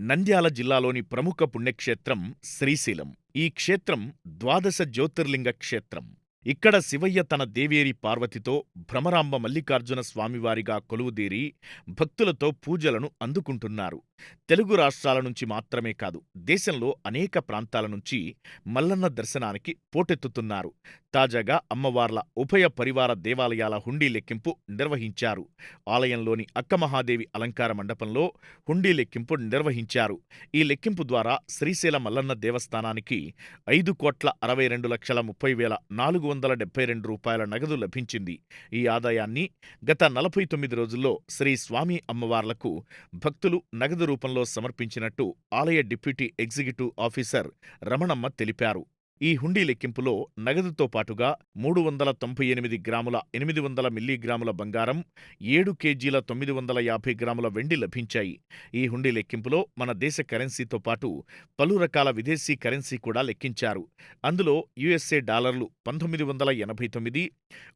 నంద్యాల జిల్లాలోని ప్రముఖ పుణ్యక్షేత్రం శ్రీశైలం. ఈ క్షేత్రం ద్వాదశ జ్యోతిర్లింగ క్షేత్రం. ఇక్కడ శివయ్య తన దేవేరి పార్వతితో భ్రమరాంబ మల్లికార్జున స్వామివారిగా కొలువుదీరి భక్తులతో పూజలను అందుకుంటున్నారు. తెలుగు రాష్ట్రాల నుంచి మాత్రమే కాదు దేశంలో అనేక ప్రాంతాల నుంచి మల్లన్న దర్శనానికి పోటెత్తుతున్నారు. తాజాగా అమ్మవార్ల ఉభయ పరివార దేవాలయాల హుండీ లెక్కింపు నిర్వహించారు. ఆలయంలోని అక్కమహాదేవి అలంకార మండపంలో హుండీ లెక్కింపు నిర్వహించారు. ఈ లెక్కింపు ద్వారా శ్రీశైల మల్లన్న దేవస్థానానికి ఐదు కోట్ల అరవై రెండు లక్షల ముప్పై వేల నాలుగు వందల డెబ్బై రెండు రూపాయల నగదు లభించింది. ఈ ఆదాయాన్ని గత నలభై తొమ్మిది రోజుల్లో శ్రీ స్వామి అమ్మవార్లకు భక్తులు నగదు రూపంలో సమర్పించినట్టు ఆలయ డిప్యూటీ ఎగ్జిక్యూటివ్ ఆఫీసర్ రమణమ్మ తెలిపారు. ఈ హుండీ లెక్కింపులో నగదుతో పాటుగా మూడు వందల తొంభై ఎనిమిది గ్రాముల ఎనిమిది వందల మిల్లీగ్రాముల బంగారం, ఏడు కేజీల తొమ్మిది వందల యాభై గ్రాముల వెండి లభించాయి. ఈ హుండీ లెక్కింపులో మన దేశ కరెన్సీతో పాటు పలు రకాల విదేశీ కరెన్సీ కూడా లెక్కించారు. అందులో యుఎస్ఏ డాలర్లు పంతొమ్మిది వందల ఎనభై తొమ్మిది,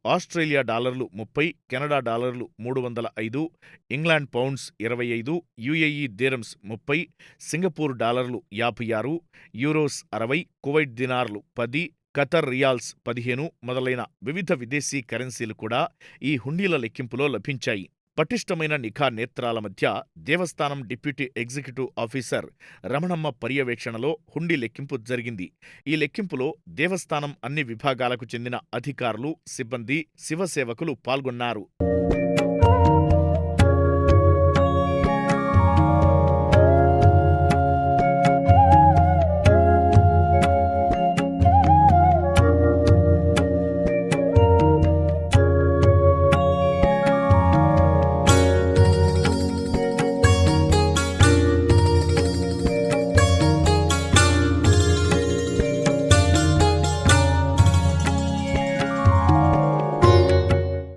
ఆస్ట్రేలియా డాలర్లు ముప్పై, కెనడా డాలర్లు మూడు వందల ఐదు, ఇంగ్లాండ్ పౌండ్స్ ఇరవై ఐదు, యుఏఈ దేరమ్స్ ముప్పై, సింగపూర్ డాలర్లు యాభై ఆరు, యూరోస్ అరవై, కువైట్ దినార్ డాలర్లు పది, ఖతర్ రియాల్స్ పదిహేను మొదలైన వివిధ విదేశీ కరెన్సీలు కూడా ఈ హుండీల లెక్కింపులో లభించాయి. పటిష్టమైన నిఘా నేత్రాల మధ్య దేవస్థానం డిప్యూటీ ఎగ్జిక్యూటివ్ ఆఫీసర్ రమణమ్మ పర్యవేక్షణలో హుండీ లెక్కింపు జరిగింది. ఈ లెక్కింపులో దేవస్థానం అన్ని విభాగాలకు చెందిన అధికారులు, సిబ్బంది, శివ సేవకులు పాల్గొన్నారు.